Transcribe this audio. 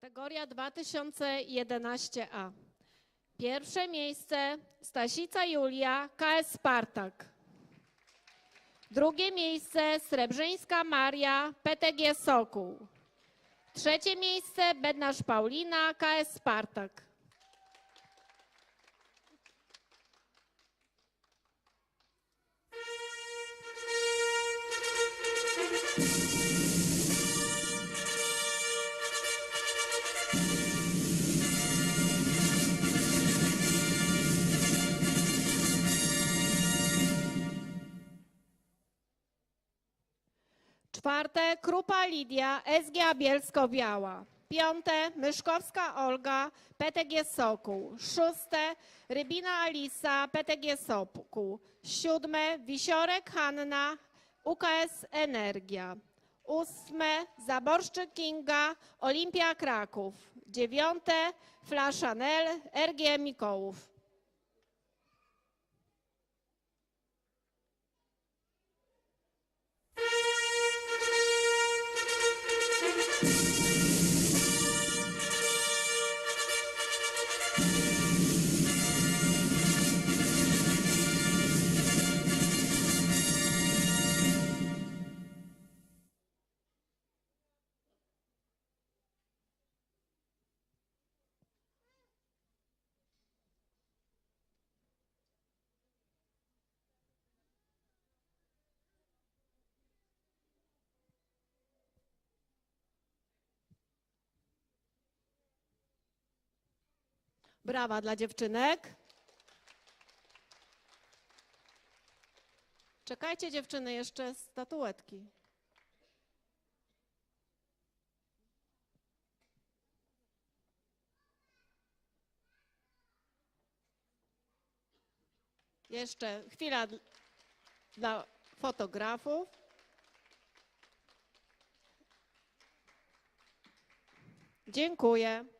Kategoria 2011A. Pierwsze miejsce Stasica Julia, KS Spartak. Drugie miejsce Srebrzyńska Maria, PTG Sokół. Trzecie miejsce Bednarz Paulina, KS Spartak. Czwarte Krupa Lidia, SGA Bielsko-Biała. Piąte Myszkowska Olga, PTG Sokół. Szóste Rybina Alisa, PTG Sokół. Siódme Wisiorek Hanna, UKS Energia. Ósme Zaborszczyk Kinga, Olimpia Kraków. Dziewiąte Flaszanel, RG Mikołów. Brawa dla dziewczynek. Czekajcie dziewczyny, jeszcze statuetki. Jeszcze chwila dl- dla fotografów. Dziękuję.